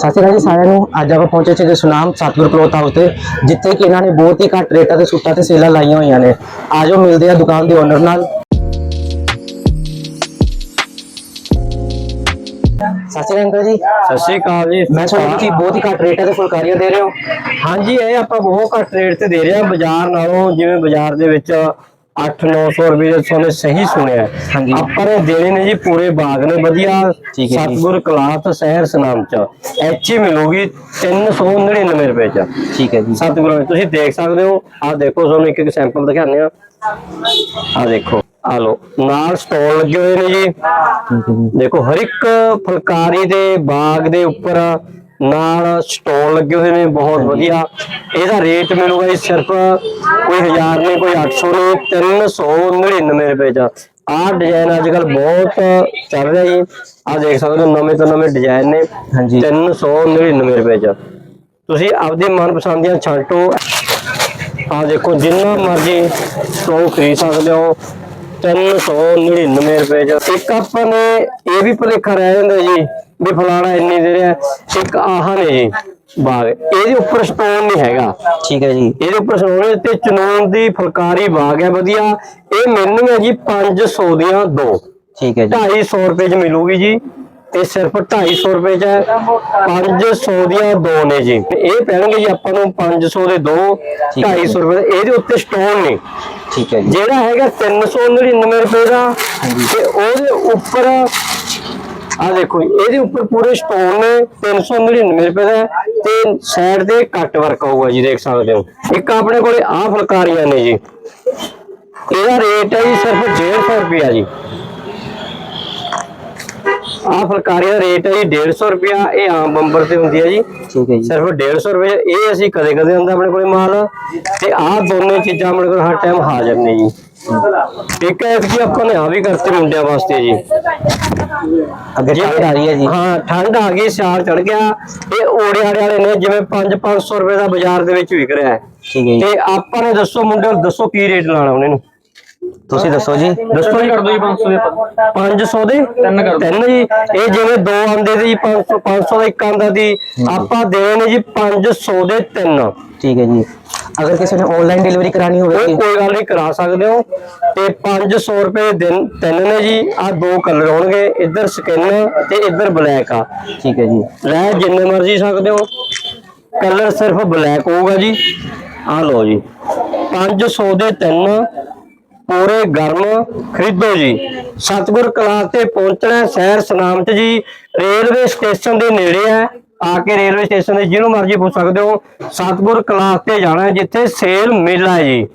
ਸਤਿ ਸ਼੍ਰੀ ਅਕਾਲ ਜੀ ਸਾਰਿਆਂ ਨੂੰ। ਅੱਜ ਆਪਾਂ ਪਹੁੰਚੇ ਸੀ ਸੁਨਾਮ ਸਤਗੁਰ ਕਲੋਥ ਹਾਊਸ ਤੇ ਜਿੱਥੇ ਕਿ ਇਹਨਾਂ ਨੇ ਬਹੁਤ ਹੀ ਘੱਟ ਰੇਟਾਂ ਤੇ ਸੂਟਾਂ ਤੇ ਸੇਲਾਂ ਲਾਈਆਂ ਹੋਈਆਂ ਨੇ। ਆਜੋ ਮਿਲਦੇ ਆ ਦੁਕਾਨ ਦੇ ਓਨਰ ਨਾਲ। ਸਤਿ ਸ਼੍ਰੀ ਅਕਾਲ ਜੀ। ਸਤਿ ਸ਼੍ਰੀ ਅਕਾਲ ਜੀ। ਮੈਂ ਸੁਣਿਆ ਤੁਸੀਂ ਬਹੁਤ ਹੀ ਘੱਟ ਰੇਟਾਂ ਤੇ ਫੁਲਕਾਰੀਆਂ ਦੇ ਰਹੇ ਹੋ। ਹਾਂਜੀ ਇਹ ਆਪਾਂ ਬਹੁਤ ਘੱਟ ਰੇਟ ਤੇ ਦੇ ਰਹੇ ਹਾਂ ਬਾਜ਼ਾਰ ਨਾਲੋਂ ਜਿਵੇਂ ਬਾਜ਼ਾਰ ਦੇ ਵਿੱਚ 8-900 ਰੁਪਏ ਦੇ ਤੁਹਾਨੂੰ ਸਹੀ ਸੁਣਿਆ। ਹਾਂਜੀ। ਆਪਾਂ ਨੇ ਦੇਣੇ ਨੇ ਜੀ ਪੂਰੇ ਬਾਗ ਨੇ ਵਧੀਆ। ਸਤਗੁਰ ਕਲਾਥ ਸ਼ਹਿਰ ਸਨਾਮ ਚ। ਐਚੀ ਮਿਲੂਗੀ 399 ਰੁਪਏ ਚ। ਠੀਕ ਹੈ ਜੀ। ਸਤਗੁਰੂ ਤੁਸੀਂ ਦੇਖ ਸਕਦੇ ਹੋ। ਆਹ ਦੇਖੋ ਤੁਹਾਨੂੰ ਇੱਕ ਇੱਕ ਸੈਂਪਲ ਦਿਖਾਉਂਦੇ ਆ ਆਹ ਦੇਖੋ ਆ ਲੋ ਨਾਲ ਸਟਾਲ ਲੱਗੇ ਹੋਏ ਨੇ ਜੀ। ਦੇਖੋ ਹਰ ਇੱਕ ਫੁਲਕਾਰੀ ਦੇ ਬਾਗ ਦੇ ਉੱਪਰ ਨਾਲ ਸਟਾਲ ਲੱਗੇ ਹੋਏ ਨੇ ਬਹੁਤ ਵਧੀਆ। ਇਹਦਾ ਰੇਟ ਮਿਲੂਗਾ ਜੀ ਸਿਰਫ ਕੋਈ 1000 ਨਹੀਂ ਕੋਈ 800 ਨਹੀਂ 399 ਰੁਪਏ ਦਾ ਆਹ ਡਿਜ਼ਾਈਨ ਅੱਜ ਕੱਲ ਬਹੁਤ ਚੱਲ ਰਿਹਾ ਜੀ। ਆਹ ਦੇਖ ਸਕਦੇ ਹੋ ਨਵੇਂ ਤੋਂ ਨਵੇਂ ਡਿਜ਼ਾਈਨ ਨੇ। ਹਾਂਜੀ। 399 ਰੁਪਏ ਚ। ਤੁਸੀਂ ਆਪਦੇ ਮਨਪਸੰਦ ਦੀਆਂ ਛਾਂਟੋ ਆਹ ਦੇਖੋ ਜਿੰਨਾ ਮਰਜ਼ੀ ਸੌ ਖਰੀਦ ਸਕਦੇ ਹੋ। 399 ਰੁਪਏ ਚ। ਇੱਕ ਆਪਾਂ ਨੇ ਇਹ ਵੀ ਭੁਲੇਖਾ ਰਹਿ ਜਾਂਦਾ ਜੀ ਵੀ ਫਲਾਣਾ ਇੰਨੀ ਦੇ ਰਿਹਾ। ਇੱਕ ਆਹ ਨੇ ਜੀ ਬਾਗ। ਇਹਦੇ ਉੱਪਰ ਸਟੋਨ ਨਹੀਂ ਹੈਗਾ। ਠੀਕ ਹੈ ਜੀ। ਇਹਦੇ ਉੱਪਰ ਸਟੋਨ ਤੇ ਚਨੂਨ ਦੀ ਫੁਲਕਾਰੀ ਬਾਗ ਹੈ ਵਧੀਆ। ਇਹ ਮਿਲਣਗੀਆਂ ਜੀ 500 ਦੀਆਂ ਦੋ। ਠੀਕ ਹੈ ਜੀ। 250 ਰੁਪਏ ਚ ਮਿਲੂਗੀ ਜੀ। ਇਹ ਸਿਰਫ 250 ਰੁਪਏ ਚ ਹੈ। 500 ਦੀਆਂ ਦੋ ਨੇ ਜੀ। ਇਹ ਪੈਣਗੇ ਜੀ ਆਪਾਂ ਨੂੰ 500 ਦੇ ਦੋ ਠੀਕ ਹੈ 250 ਰੁਪਏ। ਇਹਦੇ ਉੱਤੇ ਸਟੋਨ ਨੇ। ਠੀਕ ਹੈ ਜੀ। ਜਿਹੜਾ ਹੈਗਾ 399 ਰੁਪਏ ਦਾ। ਤੇ ਉਹਦੇ ਉੱਪਰ ਆ ਦੇਖੋ ਇਹਦੇ ਉੱਪਰ ਪੂਰੇ ਸਟੋਨ ਨੇ 399 ਰੁਪਏ ਦਾ ਤੇ ਸਾਈਡ ਤੇ ਕੱਟ ਵਰਕ ਹੋਊਗਾ ਜੀ ਦੇਖ ਸਕਦੇ ਹੋ। ਇੱਕ ਆਪਣੇ ਕੋਲੇ ਆਹ ਫੁਲਕਾਰੀਆਂ ਨੇ ਜੀ। ਇਹਦਾ ਰੇਟ ਹੈ ਜੀ ਸਿਰਫ 150 ਰੁਪਿਆ ਜੀ। ਆਹ ਫੁਲਕਾਰੀ ਦਾ ਰੇਟ ਹੈ ਜੀ 150 ਰੁਪਿਆ ਇਹ ਆਮ ਬੰਬਰ ਤੇ ਹੁੰਦੀ ਹੈ ਜੀ। ਠੀਕ ਹੈ ਜੀ। ਸਿਰਫ 150 ਰੁਪਏ ਇਹ ਅਸੀਂ ਕਦੇ ਕਦੇ ਹੁੰਦਾ ਆਪਣੇ ਕੋਲੇ ਮਾਲ। ਤੇ ਆਹ ਦੋਨੇ ਚੀਜ਼ਾਂ ਆਪਣੇ ਕੋਲ ਹਰ ਟਾਈਮ ਹਾਜ਼ਰ ਨੇ ਜੀ। ਇੱਕ ਹੈ ਕਿ ਆਪਾਂ ਨੇ ਆ ਵੀ ਕਰਤੇ ਮੁੰਡਿਆਂ ਵਾਸਤੇ ਜੀ। ਅੱਗੇ ਠੰਡ ਆ ਰਹੀ ਹੈ ਜੀ। ਹਾਂ ਠੰਡ ਆ ਗਈ ਸਿਆਲ ਚੜ ਗਿਆ। ਇਹ ਓੜੇ ਆੜੇ ਵਾਲੇ ਨੇ ਜਿਵੇਂ 5-500 ਰੁਪਏ ਦਾ ਬਾਜ਼ਾਰ ਦੇ ਵਿੱਚ ਵਿਕ ਰਿਹਾ ਹੈ। ਠੀਕ ਹੈ ਜੀ। ਤੇ ਆਪਾਂ ਨੇ ਦੱਸੋ ਮੁੰਡਿਆਂ ਨੂੰ ਦੱਸੋ ਕੀ ਰੇਟ ਲਾਣਾ ਉਹਨਾਂ ਨੂੰ? ਤੁਸੀਂ ਦੱਸੋ ਜੀ। ਦੱਸੋ ਜੀ ਕਰ ਦੋ ਜੀ 500 ਦੇ। 500 ਦੇ? ਤਿੰਨ ਕਰ ਤਿੰਨ ਜੀ। ਇਹ ਜਿਵੇਂ ਦੋ ਆਂਦੇ ਜੀ 500 500 ਦਾ ਇੱਕ ਆਂਦਾ ਦੀ ਆਪਾਂ ਦੇਣੇ ਨੇ ਜੀ 500 ਦੇ ਤਿੰਨ। ਠੀਕ ਹੈ ਜੀ। ਅਗਰ ਕਿਸੇ ਨੇ ਆਨਲਾਈਨ ਡਿਲੀਵਰੀ ਕਰਾਣੀ ਹੋਵੇ ਕੋਈ ਗੱਲ ਨਹੀਂ ਕਰਾ ਸਕਦੇ ਹੋ। ਤੇ 500 ਰੁਪਏ ਦਿਨ ਤਿੰਨ ਨੇ ਜੀ। ਆ ਦੋ ਕਲਰ ਹੋਣਗੇ। ਇੱਧਰ ਸਕਿਨ ਤੇ ਇੱਧਰ ਬਲੈਕ ਆ। ਠੀਕ ਹੈ ਜੀ। ਲੈ ਜਿੰਨੇ ਮਰਜ਼ੀ ਸਕਦੇ ਹੋ। ਕਲਰ ਸਿਰਫ ਬਲੈਕ ਹੋਊਗਾ ਜੀ। ਆ ਲਓ ਜੀ। 500 ਦੇ ਤਿੰਨ। ਪੂਰੇ ਗਰਮ ਖਰੀਦੋ ਜੀ। ਸਤਗੁਰ ਕਲਾਸ ਤੇ ਪਹੁੰਚਣਾ ਸ਼ਹਿਰ ਸਨਾਮ ਚ ਜੀ। ਰੇਲਵੇ ਸਟੇਸ਼ਨ ਦੇ ਨੇੜੇ ਹੈ। ਆ ਕੇ ਰੇਲਵੇ ਸਟੇਸ਼ਨ ਦੇ ਜਿਹਨੂੰ ਮਰਜ਼ੀ ਪੁੱਛ ਸਕਦੇ ਹੋ। ਸਤਗੁਰ ਕਲਾਸ ਤੇ ਜਾਣਾ ਜਿੱਥੇ ਸੇਲ ਮੇਲਾ ਹੈ ਜੀ।